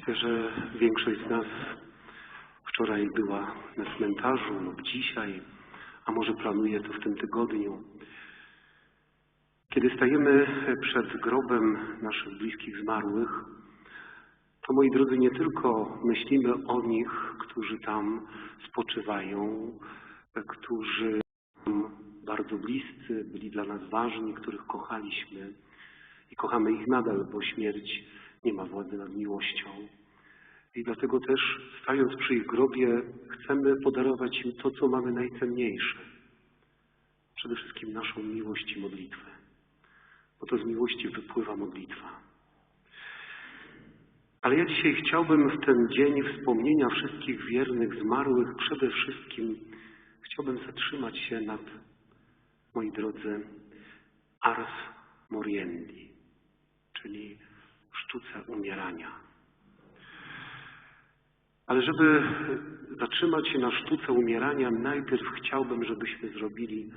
Myślę, że większość z nas wczoraj była na cmentarzu lub dzisiaj, a może planuje to w tym tygodniu. Kiedy stajemy przed grobem naszych bliskich zmarłych, to moi drodzy, nie tylko myślimy o nich, którzy tam spoczywają, którzy bardzo bliscy, byli dla nas ważni, których kochaliśmy i kochamy ich nadal, bo śmierć nie ma władzy nad miłością. I dlatego też, stając przy ich grobie, chcemy podarować im to, co mamy najcenniejsze. Przede wszystkim naszą miłość i modlitwę. Bo to z miłości wypływa modlitwa. Ale ja dzisiaj chciałbym w ten dzień wspomnienia wszystkich wiernych zmarłych przede wszystkim chciałbym zatrzymać się nad, moi drodzy, ars moriendi, czyli sztuce umierania. Ale żeby zatrzymać się na sztuce umierania, najpierw chciałbym, żebyśmy zrobili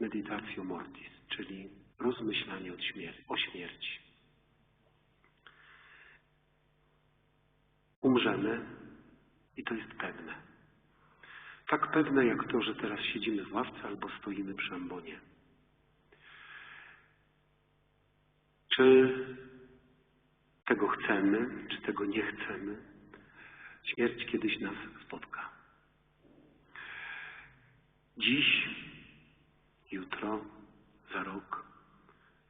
meditację mortis, czyli rozmyślanie o śmierci. Umrzemy i to jest pewne. Tak pewne jak to, że teraz siedzimy w ławce albo stoimy przy ambonie. Czy tego chcemy, czy tego nie chcemy, śmierć kiedyś nas spotka. Dziś, jutro, za rok,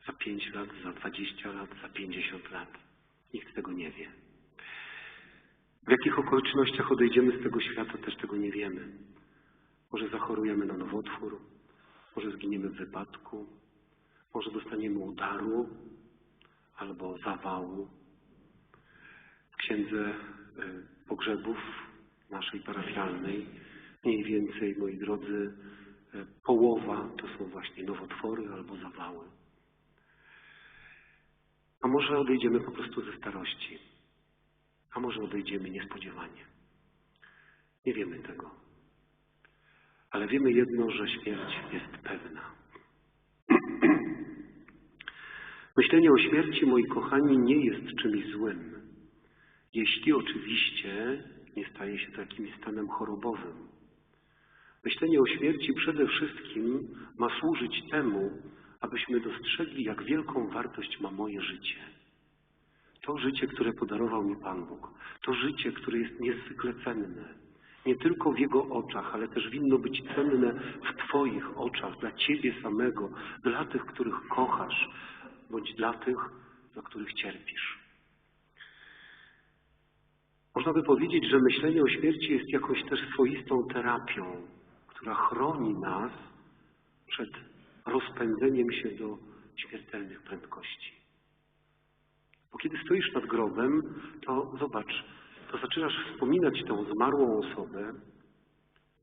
za pięć lat, za dwadzieścia lat, za pięćdziesiąt lat. Nikt tego nie wie. W jakich okolicznościach odejdziemy z tego świata, też tego nie wiemy. Może zachorujemy na nowotwór, może zginiemy w wypadku, może dostaniemy udaru albo zawału. Księdze y, pogrzebów naszej parafialnej mniej więcej, moi drodzy, y, połowa to są właśnie nowotwory albo zawały. A może odejdziemy po prostu ze starości a może odejdziemy niespodziewanie. Nie wiemy tego. Ale wiemy jedno, że śmierć jest pewna. Myślenie o śmierci, moi kochani, nie jest czymś złym. Jeśli oczywiście nie staje się to jakimś stanem chorobowym. Myślenie o śmierci przede wszystkim ma służyć temu, abyśmy dostrzegli, jak wielką wartość ma moje życie. To życie, które podarował mi Pan Bóg, to życie, które jest niezwykle cenne, nie tylko w Jego oczach, ale też winno być cenne w Twoich oczach, dla Ciebie samego, dla tych, których kochasz, bądź dla tych, dla których cierpisz. Można by powiedzieć, że myślenie o śmierci jest jakąś też swoistą terapią, która chroni nas przed rozpędzeniem się do śmiertelnych prędkości. Bo kiedy stoisz nad grobem, to zobacz, to zaczynasz wspominać tę zmarłą osobę,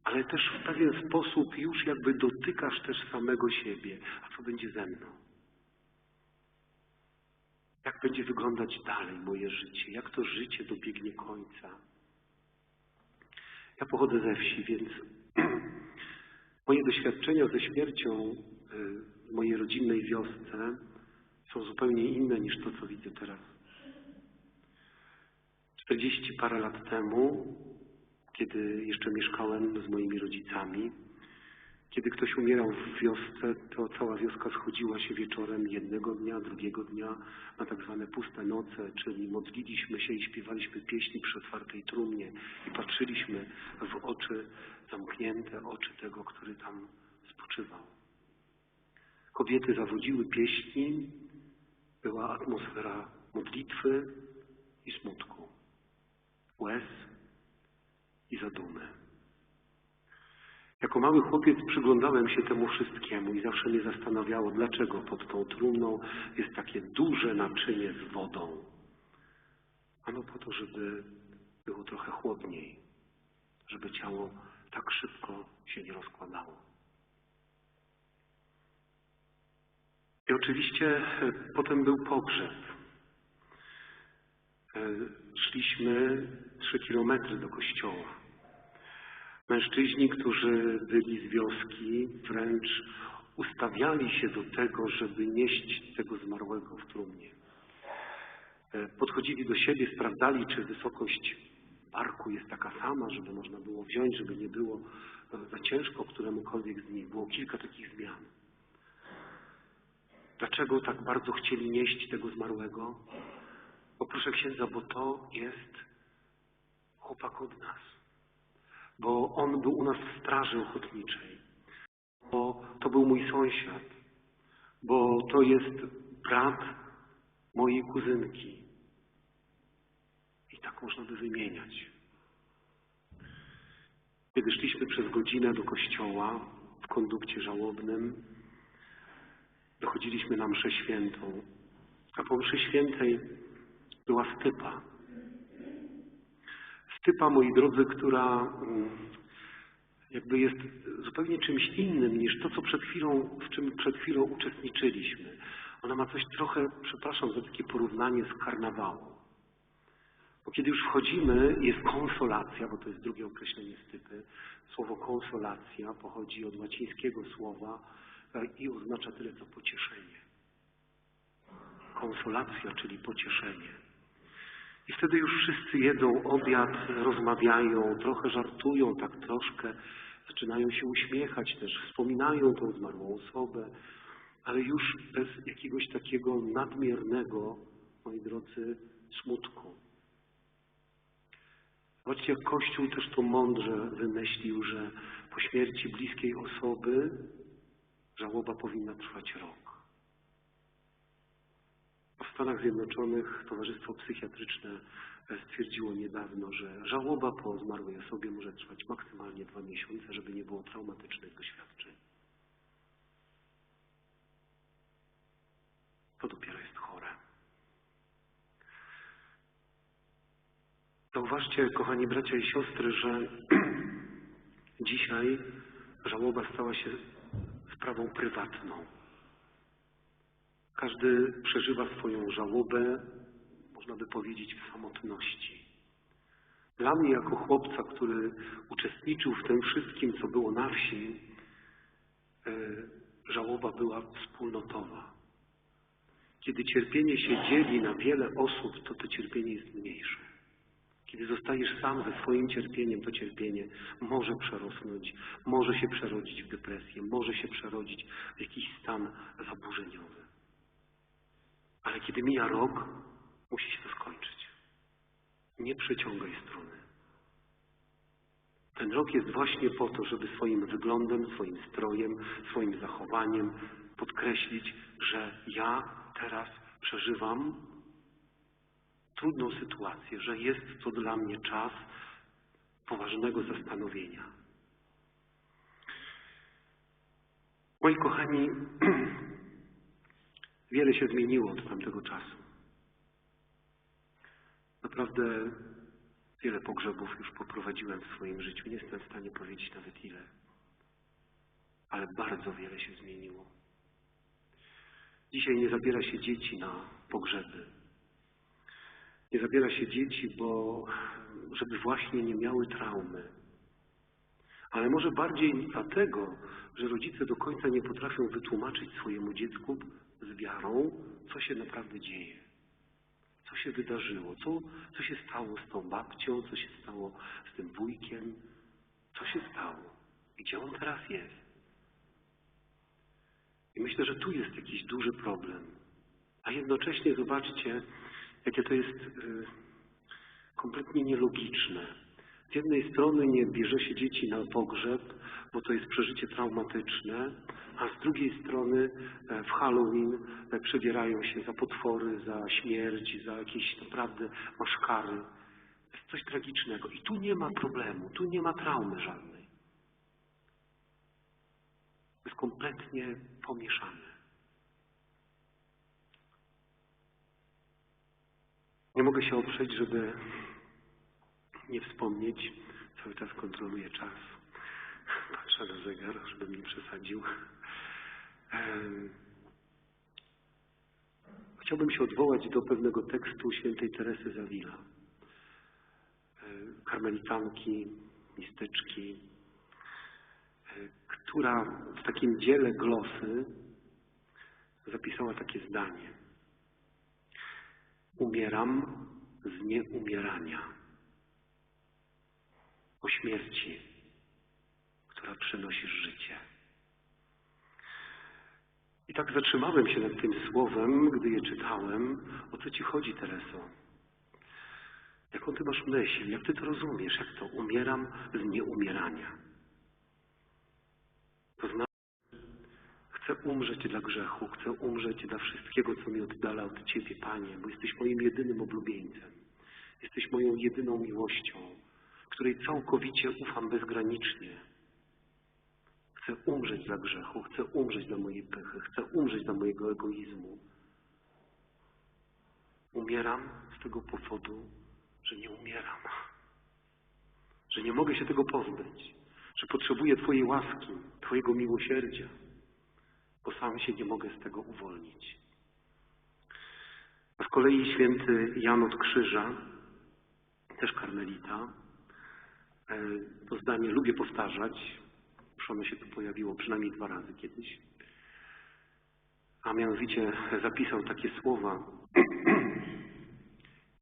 ale też w pewien sposób już jakby dotykasz też samego siebie. A co będzie ze mną? Jak będzie wyglądać dalej moje życie? Jak to życie dobiegnie końca? Ja pochodzę ze wsi, więc moje doświadczenia ze śmiercią y, w mojej rodzinnej wiosce są zupełnie inne niż to, co widzę teraz. Czterdzieści parę lat temu, kiedy jeszcze mieszkałem z moimi rodzicami, kiedy ktoś umierał w wiosce, to cała wioska schodziła się wieczorem jednego dnia, drugiego dnia na tak zwane puste noce, czyli modliliśmy się i śpiewaliśmy pieśni przy otwartej trumnie i patrzyliśmy w oczy zamknięte, oczy tego, który tam spoczywał. Kobiety zawodziły pieśni, była atmosfera modlitwy i smutku, łez i zadumy. Jako mały chłopiec przyglądałem się temu wszystkiemu i zawsze mnie zastanawiało, dlaczego pod tą trumną jest takie duże naczynie z wodą. Ano po to, żeby było trochę chłodniej, żeby ciało tak szybko się nie rozkładało. I oczywiście e, potem był pogrzeb. E, szliśmy trzy kilometry do kościoła. Mężczyźni, którzy byli z wioski, wręcz ustawiali się do tego, żeby nieść tego zmarłego w trumnie. E, Podchodzili do siebie, sprawdzali, czy wysokość barku jest taka sama, żeby można było wziąć, żeby nie było e, za ciężko któremukolwiek z nich. Było kilka takich zmian. Dlaczego tak bardzo chcieli nieść tego zmarłego? Bo proszę księdza, bo to jest chłopak od nas. Bo on był u nas w straży ochotniczej. Bo to był mój sąsiad. Bo to jest brat mojej kuzynki. I tak można by wymieniać. Kiedy szliśmy przez godzinę do kościoła w kondukcie żałobnym, dochodziliśmy na mszę świętą. A po mszy świętej była stypa. Stypa, moi drodzy, która mm, jakby jest zupełnie czymś innym niż to, co przed chwilą, w czym przed chwilą uczestniczyliśmy. Ona ma coś trochę, przepraszam za takie porównanie z karnawału. Bo kiedy już wchodzimy, jest konsolacja, bo to jest drugie określenie stypy. Słowo konsolacja pochodzi od łacińskiego słowa e, i oznacza tyle co pocieszenie. Konsolacja, czyli pocieszenie. I wtedy już wszyscy jedzą obiad, rozmawiają, trochę żartują, tak troszkę, zaczynają się uśmiechać też, wspominają tą zmarłą osobę, ale już bez jakiegoś takiego nadmiernego, moi drodzy, smutku. Zobaczcie, jak Kościół też to mądrze wymyślił, że po śmierci bliskiej osoby żałoba powinna trwać rok. W Stanach Zjednoczonych Towarzystwo Psychiatryczne stwierdziło niedawno, że żałoba po zmarłej osobie może trwać maksymalnie dwa miesiące, żeby nie było traumatycznych doświadczeń. To dopiero jest chore. Zauważcie, kochani bracia i siostry, że dzisiaj żałoba stała się sprawą prywatną. Każdy przeżywa swoją żałobę, można by powiedzieć, w samotności. Dla mnie, jako chłopca, który uczestniczył w tym wszystkim, co było na wsi, e, żałoba była wspólnotowa. Kiedy cierpienie się dzieli na wiele osób, to to cierpienie jest mniejsze. Kiedy zostajesz sam ze swoim cierpieniem, to cierpienie może przerosnąć, może się przerodzić w depresję, może się przerodzić w jakiś stan zaburzeniowy. Ale kiedy mija rok, musi się to skończyć. Nie przeciągaj struny. Ten rok jest właśnie po to, żeby swoim wyglądem, swoim strojem, swoim zachowaniem podkreślić, że ja teraz przeżywam trudną sytuację, że jest to dla mnie czas poważnego zastanowienia. Moi kochani, wiele się zmieniło od tamtego czasu. Naprawdę wiele pogrzebów już poprowadziłem w swoim życiu. Nie jestem w stanie powiedzieć nawet ile. Ale bardzo wiele się zmieniło. Dzisiaj nie zabiera się dzieci na pogrzeby. Nie zabiera się dzieci, bo żeby właśnie nie miały traumy. Ale może bardziej dlatego, że rodzice do końca nie potrafią wytłumaczyć swojemu dziecku z wiarą, co się naprawdę dzieje. Co się wydarzyło, co, co się stało z tą babcią, co się stało z tym wujkiem, co się stało, gdzie on teraz jest. I myślę, że tu jest jakiś duży problem. A jednocześnie zobaczcie, jakie to jest y, kompletnie nielogiczne. Z jednej strony nie bierze się dzieci na pogrzeb, bo to jest przeżycie traumatyczne, a z drugiej strony e, w Halloween e, przebierają się za potwory, za śmierć, za jakieś naprawdę maszkary. To jest coś tragicznego. I tu nie ma problemu, tu nie ma traumy żadnej. To jest kompletnie pomieszane. Nie mogę się oprzeć, żeby nie wspomnieć, cały czas kontroluję czas. Patrzę na zegar, żebym nie przesadził. Chciałbym się odwołać do pewnego tekstu świętej Teresy Zawila. Karmelitanki, mistyczki, która w takim dziele glosy zapisała takie zdanie. umieram z nieumierania. O śmierci, która przynosi życie. I tak zatrzymałem się nad tym słowem, gdy je czytałem. O co ci chodzi, Tereso? Jaką ty masz myśl? Jak ty to rozumiesz? Jak to umieram z nieumierania? To znaczy, chcę umrzeć dla grzechu, chcę umrzeć dla wszystkiego, co mi oddala od Ciebie, Panie, bo jesteś moim jedynym oblubieńcem. Jesteś moją jedyną miłością, której całkowicie ufam bezgranicznie. Chcę umrzeć dla grzechu, chcę umrzeć dla mojej pychy, chcę umrzeć dla mojego egoizmu. Umieram z tego powodu, że nie umieram, że nie mogę się tego pozbyć, że potrzebuję Twojej łaski, Twojego miłosierdzia, bo sam się nie mogę z tego uwolnić. A z kolei święty Jan od Krzyża, też karmelita, to zdanie lubię powtarzać, już ono się tu pojawiło przynajmniej dwa razy kiedyś, a mianowicie zapisał takie słowa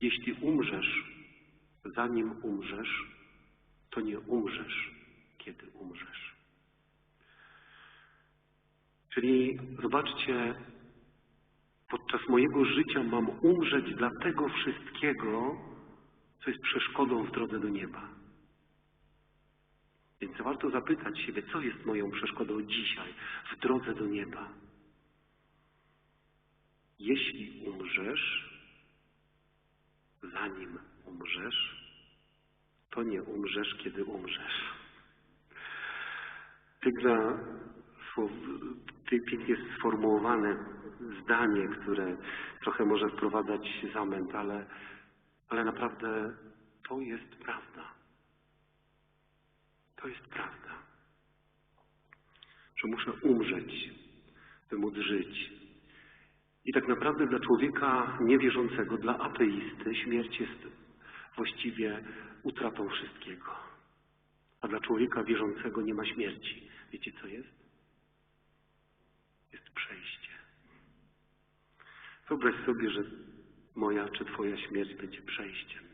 Jeśli umrzesz, zanim umrzesz, to nie umrzesz, kiedy umrzesz. Czyli zobaczcie, podczas mojego życia mam umrzeć dla tego wszystkiego, co jest przeszkodą w drodze do nieba. Więc warto zapytać siebie, co jest moją przeszkodą dzisiaj w drodze do nieba. Jeśli umrzesz, zanim umrzesz, to nie umrzesz, kiedy umrzesz. Piękna, pięknie sformułowane zdanie, które trochę może wprowadzać zamęt, ale, ale naprawdę to jest prawda. To jest prawda. Że muszę umrzeć, by móc żyć. I tak naprawdę dla człowieka niewierzącego, dla ateisty, śmierć jest właściwie utratą wszystkiego. A dla człowieka wierzącego nie ma śmierci. Wiecie co jest? Jest przejście. Wyobraź sobie, że moja czy Twoja śmierć będzie przejściem.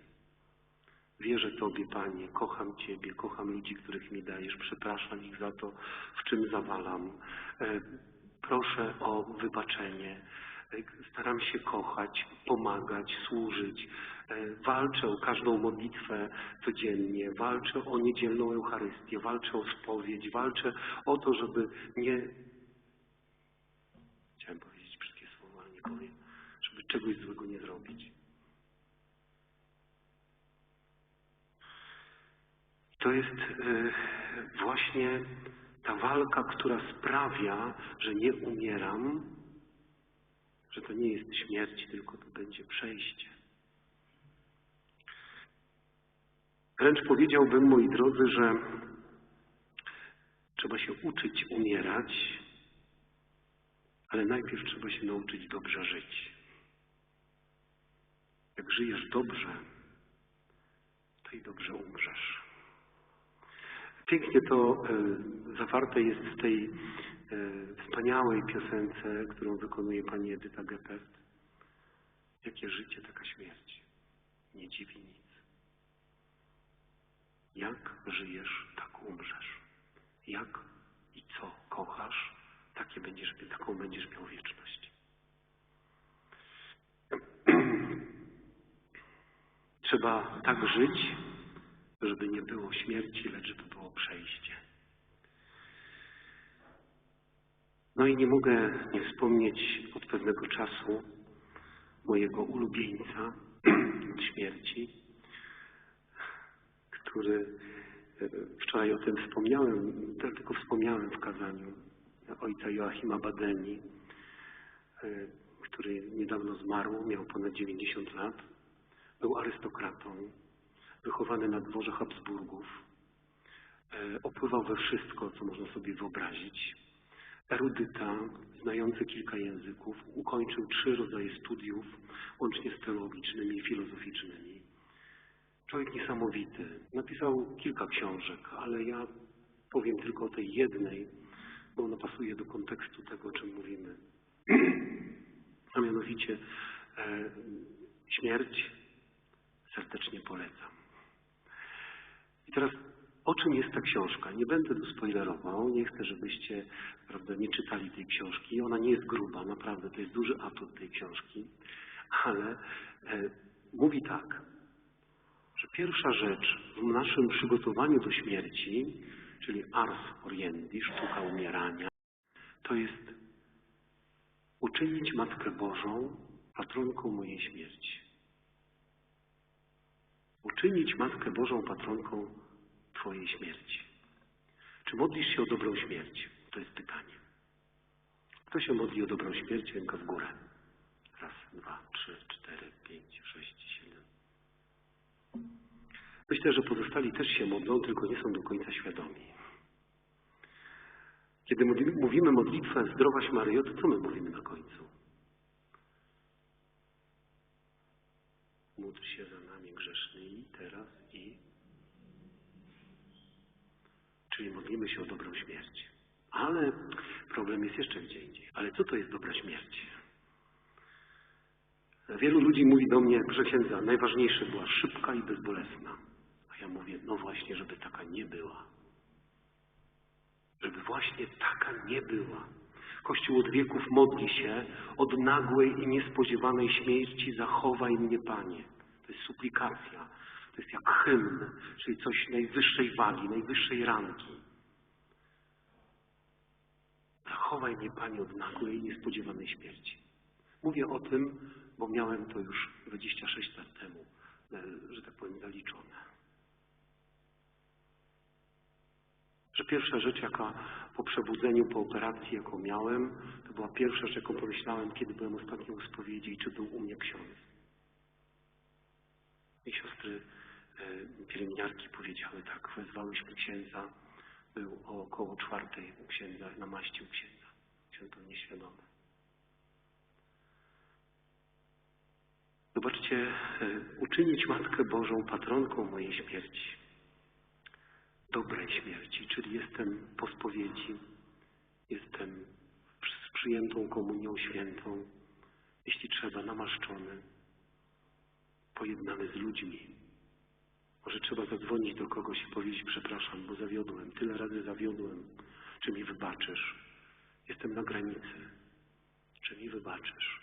Wierzę Tobie, Panie, kocham Ciebie, kocham ludzi, których mi dajesz, przepraszam ich za to, w czym zawalam. E, proszę o wybaczenie. Staram się kochać, pomagać, służyć. E, walczę o każdą modlitwę codziennie, walczę o niedzielną Eucharystię, walczę o spowiedź, walczę o to, żeby nie... Chciałem powiedzieć wszystkie słowa, ale nie powiem. Żeby czegoś złego nie zrobić. To jest e, właśnie ta walka, która sprawia, że nie umieram, że to nie jest śmierć, tylko to będzie przejście. Wręcz powiedziałbym, moi drodzy, że trzeba się uczyć umierać, ale najpierw trzeba się nauczyć dobrze żyć. Jak żyjesz dobrze, to i dobrze umrzesz. Pięknie to e, zawarte jest w tej E, wspaniałej piosence, którą wykonuje pani Edyta Gepert. Jakie życie, taka śmierć. Nie dziwi nic. Jak żyjesz, tak umrzesz. Jak i co kochasz, takie będziesz, taką będziesz miał wieczność. Trzeba tak żyć, żeby nie było śmierci, lecz żeby było przejście. No i nie mogę nie wspomnieć od pewnego czasu mojego ulubieńca od śmierci, który e, wczoraj o tym wspomniałem, tylko wspomniałem w kazaniu ojca Joachima Badeni, e, który niedawno zmarł, miał ponad 90 lat, był arystokratą, wychowany na dworze Habsburgów, opływał we wszystko, co można sobie wyobrazić erudyta, znający kilka języków, ukończył trzy rodzaje studiów, łącznie z teologicznymi i filozoficznymi. Człowiek niesamowity. Napisał kilka książek, ale ja powiem tylko o tej jednej, bo ona pasuje do kontekstu tego, o czym mówimy. A mianowicie e, Śmierć serdecznie polecam. I teraz o czym jest ta książka? Nie będę tu spoilerował, nie chcę, żebyście prawda, nie czytali tej książki. Ona nie jest gruba, naprawdę, to jest duży atut tej książki, ale e, mówi tak, że pierwsza rzecz w naszym przygotowaniu do śmierci, czyli ars oriendi, sztuka umierania, to jest uczynić Matkę Bożą patronką mojej śmierci. Uczynić Matkę Bożą patronką Twojej śmierci. Czy modlisz się o dobrą śmierć? To jest pytanie. Kto się modli o dobrą śmierć? Ręka w górę. Raz, dwa, trzy, cztery, pięć, sześć, siedem. Myślę, że pozostali też się modlą, tylko nie są do końca świadomi. Kiedy mówimy modlitwę Zdrowaś Maryjo, to co my mówimy na końcu? Módl się za nami grzesznymi teraz i... Czyli modlimy się o dobrą śmierć. Ale problem jest jeszcze gdzie indziej. Ale co to jest dobra śmierć? Wielu ludzi mówi do mnie, że księdza, najważniejsze była szybka i bezbolesna. A ja mówię, no właśnie, żeby taka nie była. Żeby właśnie taka nie była. Kościół od wieków modli się od nagłej i niespodziewanej śmierci zachowaj mnie, Panie. To jest suplikacja. Jest jak hymn, czyli coś najwyższej wagi, najwyższej ranki. Zachowaj mnie, Panie, od nagłej niespodziewanej śmierci. Mówię o tym, bo miałem to już 26 lat temu, e, że tak powiem, zaliczone. Że pierwsza rzecz, jaka po przebudzeniu, po operacji, jaką miałem, to była pierwsza rzecz, jaką pomyślałem, kiedy byłem ostatnio u spowiedzi i czy był u mnie ksiądz. I siostry pielęgniarki powiedziały tak, wezwałyśmy księdza, był około czwartej u księdza, namaścił księdza. Ksiądz nieświadomy. Zobaczcie, e, uczynić Matkę Bożą patronką mojej śmierci. Dobrej śmierci, czyli jestem po spowiedzi, jestem z przyjętą komunią świętą, jeśli trzeba, namaszczony, pojednany z ludźmi. Może trzeba zadzwonić do kogoś i powiedzieć, przepraszam, bo zawiodłem, tyle razy zawiodłem, czy mi wybaczysz? Jestem na granicy, czy mi wybaczysz?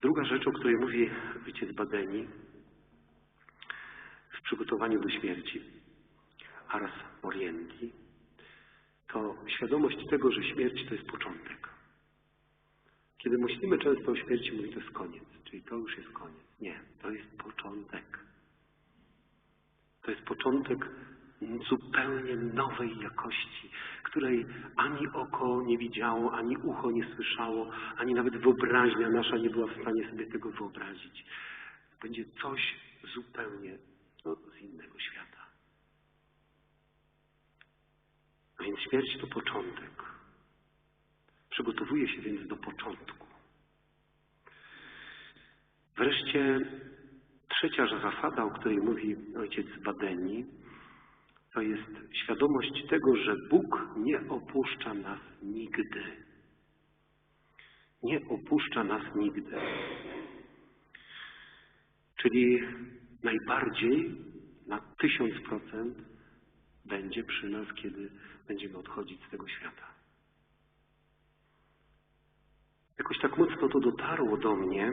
Druga rzecz, o której mówi ojciec Badeni w przygotowaniu do śmierci, ars oriendi, to świadomość tego, że śmierć to jest początek. Kiedy myślimy często o śmierci, mówi to jest koniec, czyli to już jest koniec. Nie, to jest początek. To jest początek zupełnie nowej jakości, której ani oko nie widziało, ani ucho nie słyszało, ani nawet wyobraźnia nasza nie była w stanie sobie tego wyobrazić. Będzie coś zupełnie no, z innego świata. A więc śmierć to początek. Przygotowuje się więc do początku. Wreszcie trzecia zasada, o której mówi ojciec Badeni, to jest świadomość tego, że Bóg nie opuszcza nas nigdy. Nie opuszcza nas nigdy. Czyli najbardziej na tysiąc procent będzie przy nas, kiedy będziemy odchodzić z tego świata. Tak mocno to dotarło do mnie,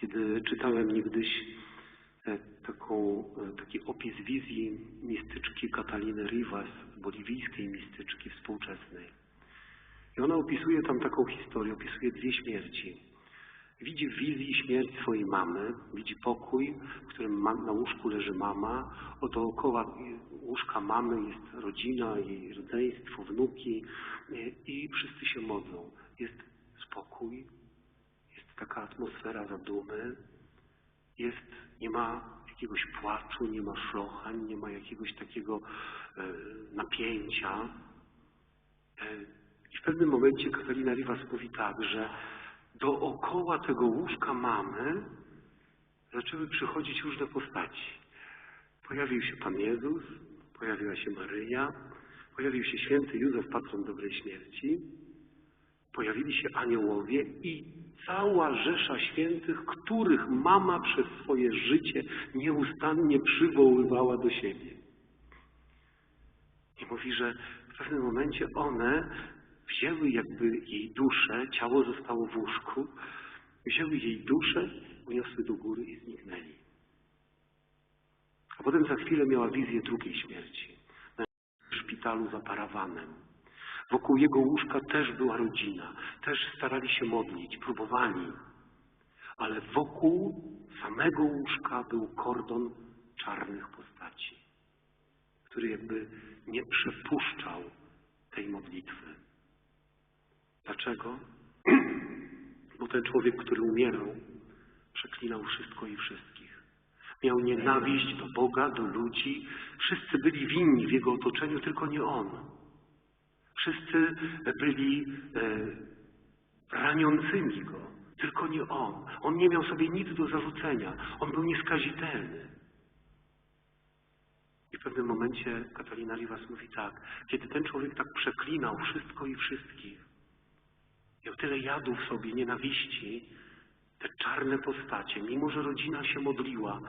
kiedy czytałem niegdyś e, taką, e, taki opis wizji mistyczki Kataliny Rivas, boliwijskiej mistyczki współczesnej. I ona opisuje tam taką historię, opisuje dwie śmierci. Widzi w wizji śmierć swojej mamy, widzi pokój, w którym na łóżku leży mama, o dookoła łóżka mamy jest rodzina, jej rodzeństwo, wnuki i wszyscy się modlą. Jest spokój, jest taka atmosfera zadumy, jest, nie ma jakiegoś płaczu, nie ma szlochań, nie ma jakiegoś takiego e, napięcia. E, I w pewnym momencie Katarina Rivas mówi tak, że dookoła tego łóżka mamy zaczęły przychodzić różne postaci. Pojawił się Pan Jezus, pojawiła się Maryja, pojawił się święty Józef, patron dobrej śmierci pojawili się aniołowie i cała rzesza świętych, których mama przez swoje życie nieustannie przywoływała do siebie. I mówi, że w pewnym momencie one wzięły jakby jej duszę, ciało zostało w łóżku, wzięły jej duszę, uniosły do góry i zniknęli. A potem za chwilę miała wizję drugiej śmierci. W szpitalu za parawanem. Wokół jego łóżka też była rodzina. Też starali się modlić, próbowali. Ale wokół samego łóżka był kordon czarnych postaci, który jakby nie przepuszczał tej modlitwy. Dlaczego? Bo ten człowiek, który umierał, przeklinał wszystko i wszystkich. Miał nienawiść do Boga, do ludzi. Wszyscy byli winni w jego otoczeniu, tylko nie on. Wszyscy byli e, raniącymi go, tylko nie on. On nie miał sobie nic do zarzucenia. On był nieskazitelny. I w pewnym momencie Katalina Liwas mówi tak, kiedy ten człowiek tak przeklinał wszystko i wszystkich, miał tyle jadu w sobie, nienawiści, te czarne postacie, mimo że rodzina się modliła,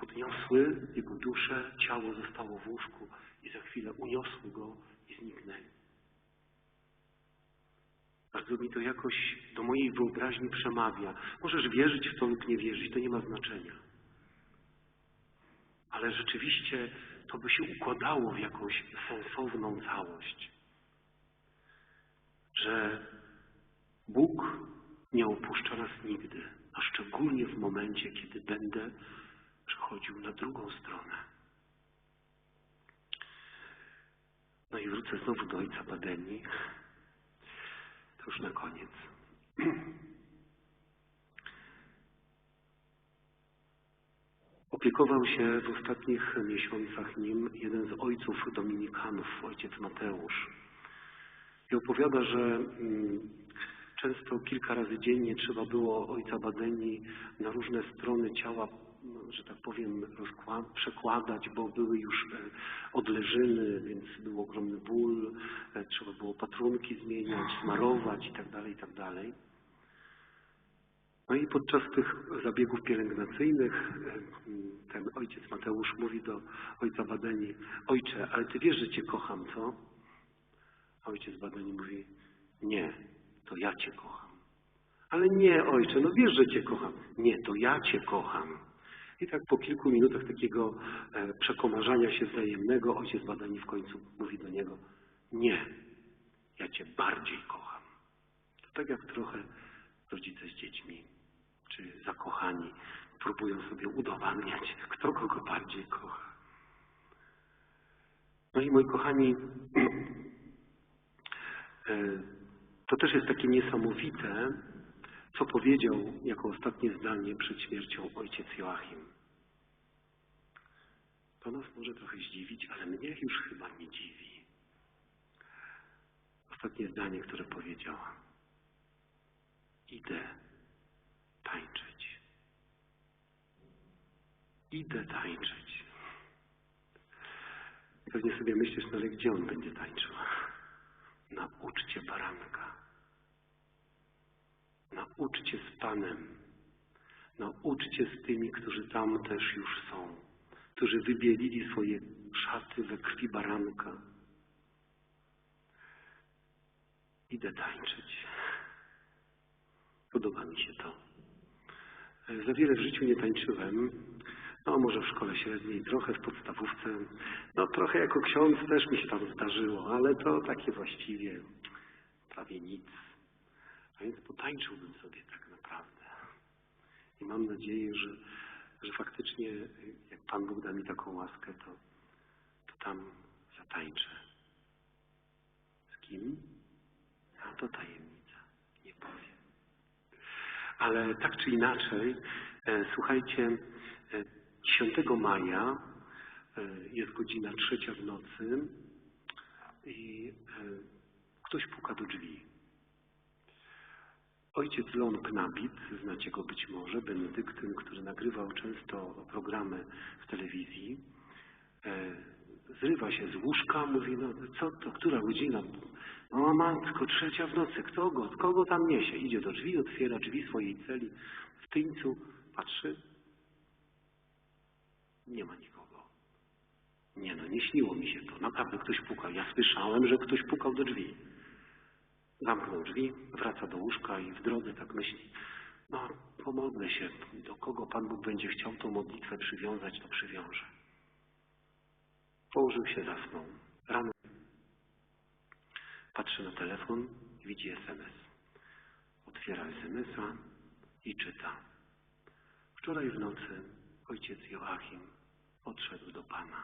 podniosły jego duszę, ciało zostało w łóżku i za chwilę uniosły go i zniknęli. Bardzo mi to jakoś do mojej wyobraźni przemawia. Możesz wierzyć w to lub nie wierzyć, to nie ma znaczenia. Ale rzeczywiście to by się układało w jakąś sensowną całość. Że Bóg nie opuszcza nas nigdy, a szczególnie w momencie, kiedy będę przechodził na drugą stronę. No i wrócę znowu do ojca Badeni. Już na koniec. Opiekował się w ostatnich miesiącach nim jeden z ojców dominikanów, ojciec Mateusz. I opowiada, że mm, często kilka razy dziennie trzeba było ojca Badeni na różne strony ciała, że tak powiem, przekładać, bo były już e, odleżyny, więc był ogromny ból, trzeba było patrunki zmieniać, smarować itd., itd. No i podczas tych zabiegów pielęgnacyjnych e, ten ojciec Mateusz mówi do ojca Badeni, ojcze, ale ty wiesz, że cię kocham, co? A ojciec Badeni mówi, nie, to ja cię kocham. Ale nie, ojcze, no wiesz, że cię kocham. Nie, to ja cię kocham. I tak po kilku minutach takiego e, przekomarzania się wzajemnego, ojciec Badani w końcu mówi do niego, nie, ja cię bardziej kocham. To tak jak trochę rodzice z dziećmi, czy zakochani, próbują sobie udowadniać, kto kogo bardziej kocha. No i moi kochani, e, to też jest takie niesamowite, co powiedział jako ostatnie zdanie przed śmiercią ojciec Joachim. To nas może trochę zdziwić, ale mnie już chyba nie dziwi. Ostatnie zdanie, które powiedział. Idę tańczyć. Idę tańczyć. Pewnie sobie myślisz, no ale gdzie on będzie tańczył? Na uczcie baranka. Nauczcie z Panem. Nauczcie z tymi, którzy tam też już są, którzy wybielili swoje szaty we krwi baranka. Idę tańczyć. Podoba mi się to. Za wiele w życiu nie tańczyłem. No, może w szkole średniej, trochę w podstawówce. No, trochę jako ksiądz też mi się tam zdarzyło, ale to takie właściwie prawie nic. A więc potańczyłbym sobie tak naprawdę. I mam nadzieję, że, że faktycznie, jak Pan Bóg da mi taką łaskę, to, to tam zatańczę. Z kim? To tajemnica. Nie powiem. Ale tak czy inaczej, e, słuchajcie, e, 10 maja e, jest godzina trzecia w nocy i e, ktoś puka do drzwi. Ojciec Leon Knabit, znacie go być może, benedyktyn, który nagrywał często programy w telewizji, e, zrywa się z łóżka, mówi, no co to, która godzina? No matko, trzecia w nocy, kto go, kogo tam niesie? Idzie do drzwi, otwiera drzwi swojej celi, w tyńcu, patrzy, nie ma nikogo. Nie no, nie śniło mi się to, naprawdę ktoś pukał. Ja słyszałem, że ktoś pukał do drzwi. Zamknął drzwi, wraca do łóżka i w drodze tak myśli, no pomodlę się, do kogo Pan Bóg będzie chciał tą modlitwę przywiązać, to przywiąże. Położył się, zasnął. Rano patrzy na telefon i widzi SMS. Otwiera SMS-a i czyta. Wczoraj w nocy ojciec Joachim odszedł do Pana.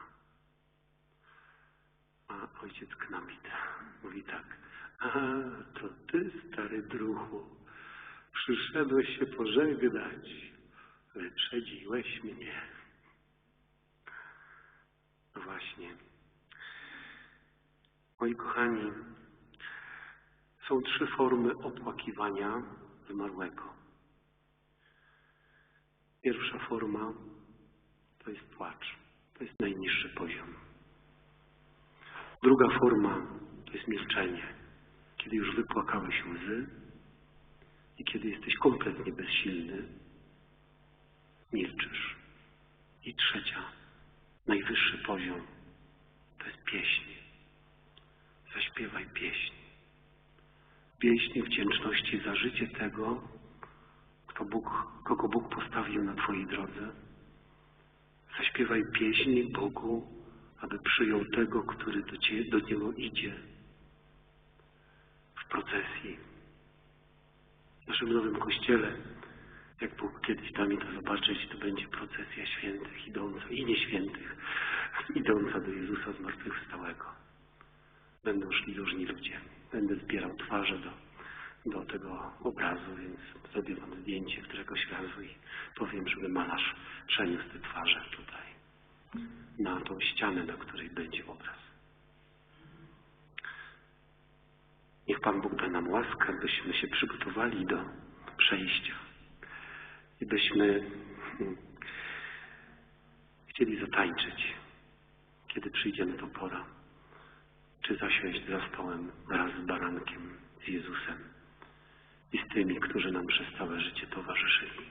A ojciec Knapit mówi tak. A, to ty, stary druhu, przyszedłeś się pożegnać. Wyprzedziłeś mnie. No właśnie. Moi kochani, są trzy formy opłakiwania zmarłego. Pierwsza forma to jest płacz. To jest najniższy poziom. Druga forma to jest milczenie. Kiedy już wypłakałeś łzy i kiedy jesteś kompletnie bezsilny, milczysz. I trzecia, najwyższy poziom to jest pieśń. Zaśpiewaj pieśń. Pieśń wdzięczności za życie tego, kto Bóg, kogo Bóg postawił na Twojej drodze. Zaśpiewaj pieśń Bogu, aby przyjął tego, który do, Ciebie, do Niego idzie w procesji. W naszym nowym kościele, jak Bóg kiedyś da mi to zobaczyć, to będzie procesja świętych idąca i nieświętych, idąca do Jezusa zmartwychwstałego. Będą szli różni ludzie. Będę zbierał twarze do, do tego obrazu, więc zrobię wam zdjęcie któregoś razu i powiem, żeby malarz przeniósł te twarze tutaj na tą ścianę, na której będzie obraz. Niech Pan Bóg da nam łaskę, byśmy się przygotowali do przejścia i byśmy hmm, chcieli zatańczyć, kiedy przyjdzie na to pora, czy zasiąść za stołem wraz z barankiem, z Jezusem i z tymi, którzy nam przez całe życie towarzyszyli.